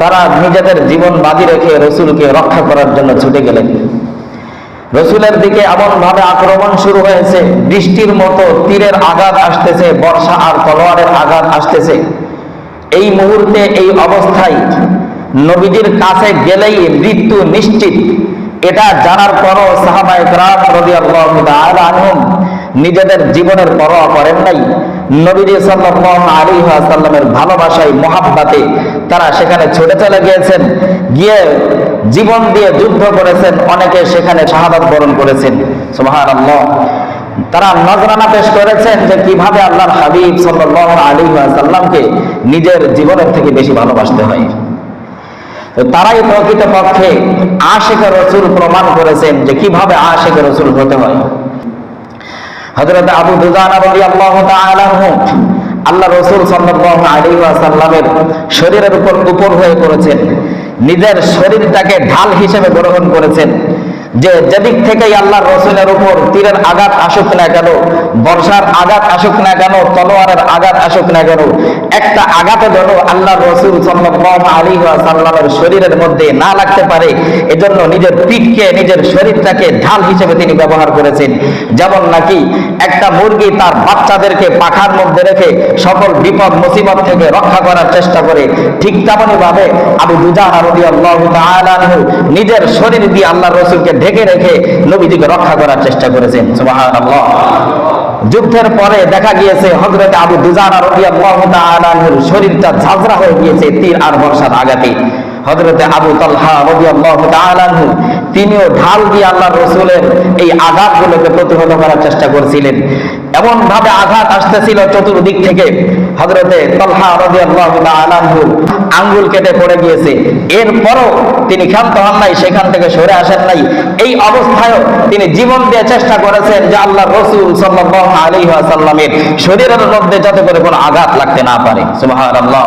তারা নিজেদের জীবন বাজি রেখে রসুলকে রক্ষা করার জন্য ছুটে গেলেন। রসুলের দিকে এমনভাবে আক্রমণ শুরু হয়েছে, বৃষ্টির মতো তীরের আঘাত আসতেছে, বর্ষা আর তলোয়ারের আঘাত আসতেছে। এই মুহূর্তে এই অবস্থায় নবীজির কাছে গেলেই মৃত্যু নিশ্চিত। এটা জানার পরও সাহাবায়ক রাম রবি আল্লাহ নিজেদের জীবনের পরোয়া করেন নাই। তারা সেখানে ছুটে চলে গিয়েছেন। গিয়ে জীবন দিয়ে যুদ্ধ করেছেন, অনেকে সেখানে বরণ করেছেন। তারা নজরানা পেশ করেছেন যে কীভাবে হাবিব নিজের জীবনের থেকে বেশি ভালোবাসতে হয়। তারাই প্রকৃত পক্ষে আশেখ রসুল প্রমাণ করেছেন যে কীভাবে আশেখ রসুল হতে হয়। হযরত আবু দুজানা আনহু আল্লাহ রসুল সাল্লামের শরীরের উপর উপর হয়ে পড়েছেন। নিজের শরীরটাকে ঢাল হিসেবে গ্রহণ করেছেন। যে যেদিক থেকেই আল্লাহ রসুলের উপর তীরের আঘাত আসুক না কেন, বর্ষার আঘাত আসুক না কেন, তলোয়ারের আঘাত আসুক না কেন, একটা আঘাতে যেন আল্লাহ রসুল সাল্লাল্লাহু আলাইহি ওয়াসাল্লামের শরীরের মধ্যে না লাগতে পারে, এজন্য নিজের পিঠকে, নিজের শরীরটাকে ঢাল হিসেবে তিনি ব্যবহার করেছেন। যেমন নাকি একটা মুরগি তার বাচ্চাদেরকে পাখার মধ্যে রেখে সকল বিপদ, মুসিবত থেকে রক্ষা করার চেষ্টা করে, ঠিক তেমনই ভাবে আবু দুজাহা নিজের শরীর দিয়ে আল্লাহ রসুলকে ঢেকে রেখে নবীজিকে রক্ষা করার চেষ্টা করেছেন। যুদ্ধের পরে দেখা গিয়েছে হজরত আবু দুজারা শরীরটা ঝাঁঝরা হয়ে গিয়েছে, তীর আর বর্ষার আঘাতে। হজরতে আবু তালহা রবি আল্লাহ তিনিও ঢাল দিয়ে আল্লাহ রসুলের এই আঘাতগুলোকে প্রতিহত করার চেষ্টা করছিলেন। এমন ভাবে আঘাত আসতেছিল চতুর্দিক থেকে। আনহু আঙ্গুল কেটে পড়ে গিয়েছে। এরপরও তিনি ক্ষান্ত হন নাই, সেখান থেকে সরে আসেন নাই। এই অবস্থায়ও তিনি জীবন দিয়ে চেষ্টা করেছেন যে আল্লাহ রসুল সাল্লাল্লাহু আলাইহি ওয়াসাল্লামের শরীরের মধ্যে যাতে করে কোনো আঘাত লাগতে না পারে। সুবহানাল্লাহ।